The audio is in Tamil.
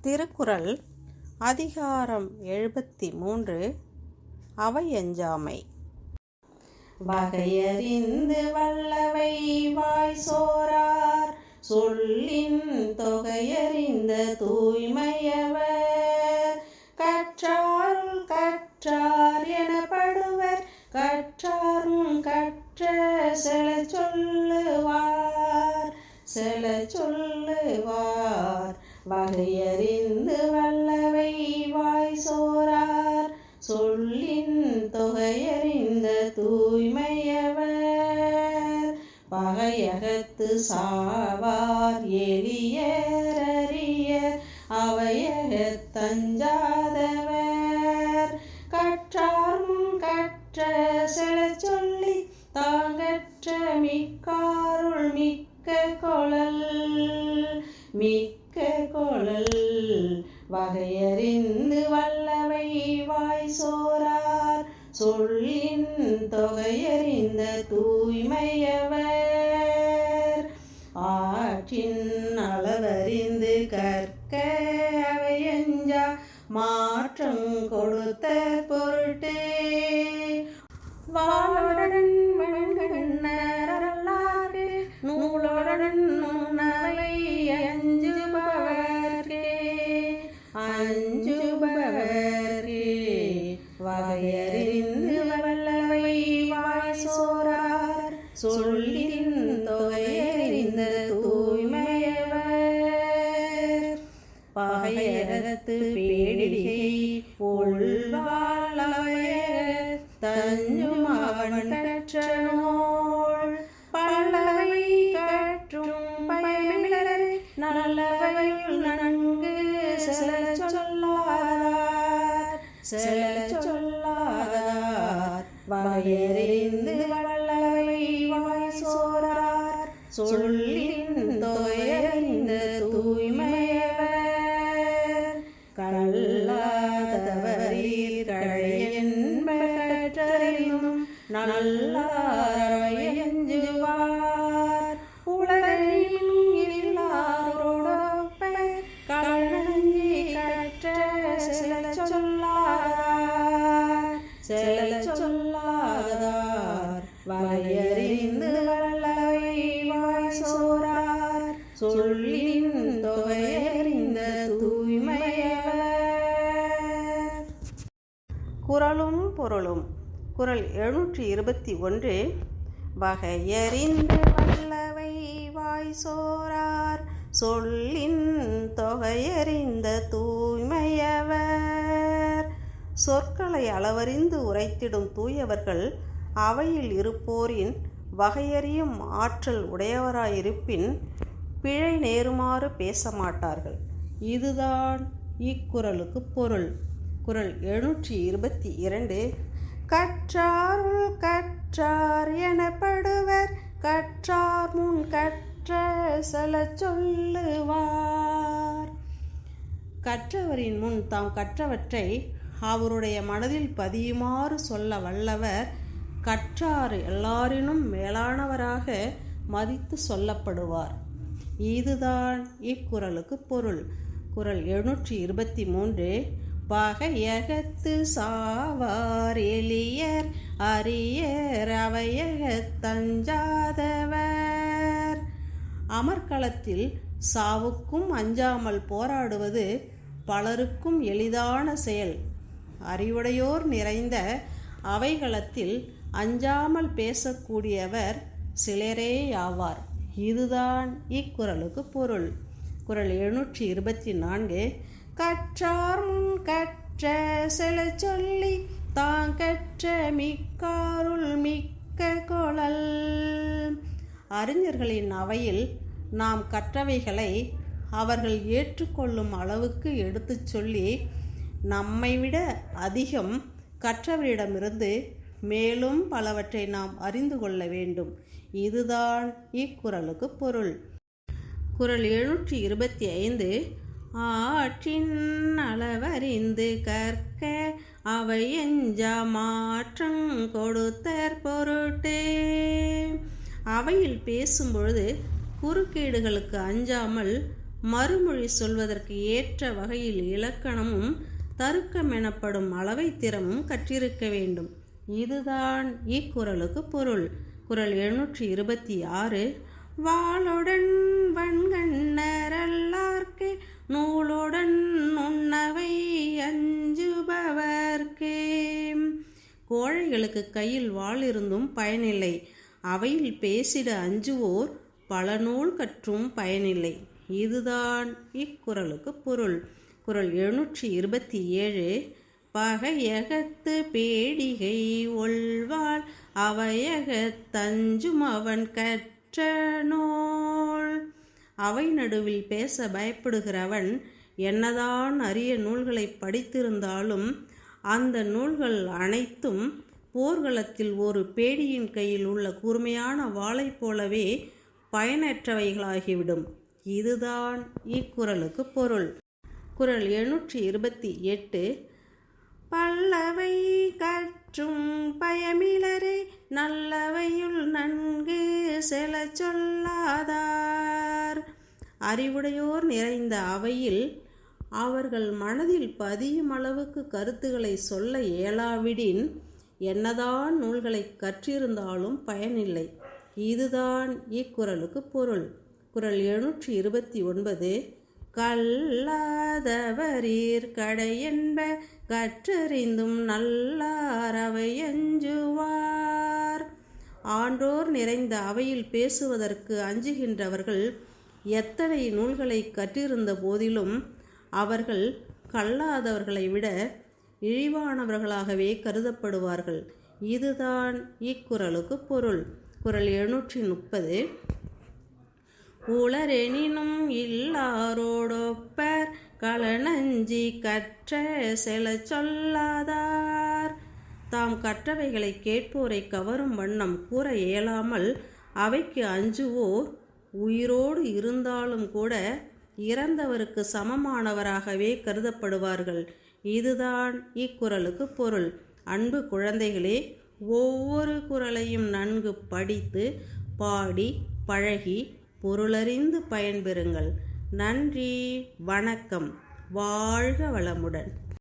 திருக்குறள் அதிகாரம் எழுபத்தி மூன்று அவையஞ்சாமை. வகையறிந்து வல்லவை வாய் சோரார் சொல்லின் தொகையறிந்த தூய்மை வகையறிந்து வல்லவை வாய் சோரார். சொல்லின் தொகையறிந்த தூய்மையவர். பகையகத்து சாவார் எளியறிய அவையகத்தஞ்சாதவர் கற்றாரும் கற்ற செல சொல்லி தாங்கற்ற மிக்காருள் மிக்க கொழல். மிக்க பொருள் வகையறிந்து வல்லவை வாய் சோரார். சொல்லின் தொகையறிந்த தூய்மையவர். ஆற்றின் சொல்லின் தொகையறிந்த தூய்மையவர். பகையகத்து பேடிகை உள்வாழவைய தஞ்சுமாவன் கற்ற நூல். பல்லவை கற்றும் பயமிழர் நல்லவையுள் நன்கு செல சொல்லாதார். செல சொல்லாதார். வயறிந்து வள சொல்லின் தொகையறிந்த தூய்மையவர் கல்லாதவரீர் கழையன்பற்றறியும் நல்லாரையஞ்சுவார் உலகில் இல்லாரோடொப்ப கழஞ்சி கற்ற சில சொல்லாதார் சில சொல்லாதார் பொருளும் பொருளும் குரல் எழுநூற்றி இருபத்தி ஒன்று வகையறிந்து வல்லவை வாய் சோரார். சொல்லின் தொகையறிந்த தூய்மையவர். சொற்களை அளவறிந்து உரைத்திடும் தூயவர்கள் அவையில் இருப்போரின் வகையறியும் ஆற்றல் உடையவராயிருப்பின் பிழை நேருமாறு பேச மாட்டார்கள் இதுதான் இக்குறளுக்கு பொருள். குரல் எழுநூற்றி இருபத்தி இரண்டு. கற்றாருள் கற்றார் எனப்படுவர். கற்றார் முன் கற்ற செல சொல்லுவார். கற்றவரின் முன் தாம் கற்றவற்றை அவருடைய மனதில் பதியுமாறு சொல்ல வல்லவர். கற்றார் எல்லாரினும் மேலானவராக மதித்து சொல்லப்படுவார். இதுதான் இக்குறளுக்கு பொருள். குரல் எழுநூற்றி இருபத்தி மூன்று. பகையகத்து சாவார் எளியர் அரியர் அவையகத்தஞ்சாதவர் அமர்க்களத்தில் சாவுக்கும் அஞ்சாமல் போராடுவது பலருக்கும் எளிதான செயல். அறிவுடையோர் நிறைந்த அவைகளத்தில் அஞ்சாமல் பேசக்கூடியவர் சிலரே ஆவார் இதுதான் இக்குறளுக்கு பொருள். குறள் எழுநூற்றி இருபத்தி நான்கு கற்றார் முன் கற்ற செல சொல்லி தான் கற்ற மிக்காருள் மிக்க கொழல். அறிஞர்களின் அவையில் நாம் கற்றவைகளை அவர்கள் ஏற்றுக்கொள்ளும் அளவுக்கு எடுத்துச் சொல்லி நம்மை விட அதிகம் கற்றவரிடமிருந்து மேலும் பலவற்றை நாம் அறிந்து கொள்ள வேண்டும். இதுதான் இக்குறளுக்கு பொருள். குரல் எழுநூற்றி இருபத்தி ஐந்து ஆற்றின் அளவறிந்து கற்க அவை எஞ்ச மாற்றம் கொடுத்தற் பொருட்டே. அவையில் பேசும்பொழுது குறுக்கீடுகளுக்கு அஞ்சாமல் மறுமொழி சொல்வதற்கு ஏற்ற வகையில் இலக்கணமும் தருக்கம் எனப்படும் அளவை திறமும் கற்றிருக்க வேண்டும். இதுதான் இக்குறளுக்கு பொருள். குறள் எழுநூற்றி இருபத்தி ஆறு. வாளுடன் கோழைகளுக்கு கையில் வாள் இருந்தும் பயனில்லை. அவையில் பேசிட அஞ்சுவோர் பல நூல் கற்றும் பயனில்லை. இதுதான் இக்குறளுக்கு பொருள். குரல் எழுநூற்றி இருபத்தி ஏழு பகையகத்து பேடிகை ஒள்வாள் அவையகத் தஞ்சும் அவன் கற்ற நூல். அவை நடுவில் பேச பயப்படுகிறவன் என்னதான் அரிய நூல்களை படித்திருந்தாலும் அந்த நூல்கள் அனைத்தும் போர்க்களத்தில் ஒரு பேடியின் கையில் உள்ள கூர்மையான வாளைப் போலவே பயனற்றவைகளாகிவிடும். இதுதான் இக்குறளுக்கு பொருள். குறள் எழுநூற்றி இருபத்தி எட்டு. பல்லவை கற்றும் பயமிலரே நல்லவையுள் நன்கு செல சொல்லாதார். அறிவுடையோர் நிறைந்த அவையில் அவர்கள் மனதில் பதியும் அளவுக்கு கருத்துக்களை சொல்ல இயலாவிடின் என்னதான் நூல்களை கற்றிருந்தாலும் பயனில்லை. இதுதான் இக்குறளுக்கு பொருள். குறள் எழுநூற்றி இருபத்தி ஒன்பது கல்லாதவரீர் கடை என்ப கற்றறிந்தும் நல்லார் அவை அஞ்சுவார் ஆன்றோர் நிறைந்த அவையில் பேசுவதற்கு அஞ்சுகின்றவர்கள் எத்தனை நூல்களை கற்றிருந்த போதிலும் அவர்கள் கல்லாதவர்களை விட இழிவானவர்களாகவே கருதப்படுவார்கள். இதுதான் இக்குறளுக்கு பொருள். குறள் எழுநூற்றி முப்பது உளரெனினும் இல்லாரோடொப்பர் களனஞ்சி கற்ற செல சொல்லாதார். தாம் கற்றவைகளை கேட்போரை கவரும் வண்ணம் கூற இயலாமல் அவைக்கு அஞ்சுவோர் உயிரோடு இருந்தாலும் கூட இறந்தவருக்கு சமமானவராகவே கருதப்படுவார்கள். இதுதான் இக்குறளுக்கு பொருள். அன்பு குழந்தைகளே ஒவ்வொரு குரலையும் நன்கு படித்து பாடி பழகி பொருளறிந்து பயன்பெறுங்கள். நன்றி வணக்கம். வாழ்க வளமுடன்.